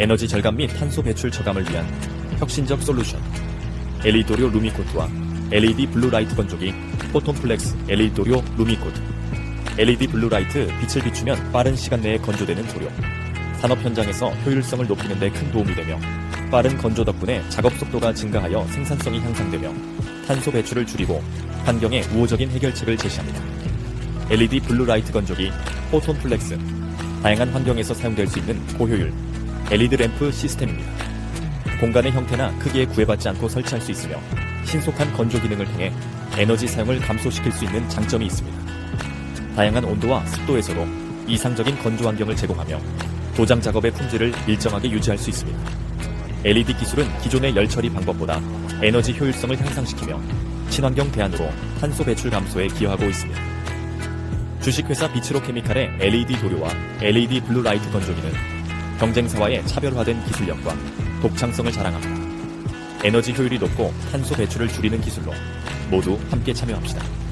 에너지 절감 및 탄소 배출 저감을 위한 혁신적 솔루션. 엘리도료 루미코트와 LED 블루라이트 건조기 포톤플렉스 엘리도료 루미코트. LED 블루라이트 빛을 비추면 빠른 시간 내에 건조되는 도료. 산업 현장에서 효율성을 높이는 데 큰 도움이 되며 빠른 건조 덕분에 작업 속도가 증가하여 생산성이 향상되며 탄소 배출을 줄이고 환경에 우호적인 해결책을 제시합니다. LED 블루라이트 건조기 포톤플렉스 다양한 환경에서 사용될 수 있는 고효율 LED 램프 시스템입니다. 공간의 형태나 크기에 구애받지 않고 설치할 수 있으며 신속한 건조 기능을 통해 에너지 사용을 감소시킬 수 있는 장점이 있습니다. 다양한 온도와 습도에서도 이상적인 건조 환경을 제공하며 도장 작업의 품질을 일정하게 유지할 수 있습니다. LED 기술은 기존의 열 처리 방법보다 에너지 효율성을 향상시키며 친환경 대안으로 탄소 배출 감소에 기여하고 있습니다. 주식회사 비츠로 케미칼의 LED 도료와 LED 블루라이트 건조기는 경쟁사와의 차별화된 기술력과 독창성을 자랑합니다. 에너지 효율이 높고 탄소 배출을 줄이는 기술로 모두 함께 참여합시다.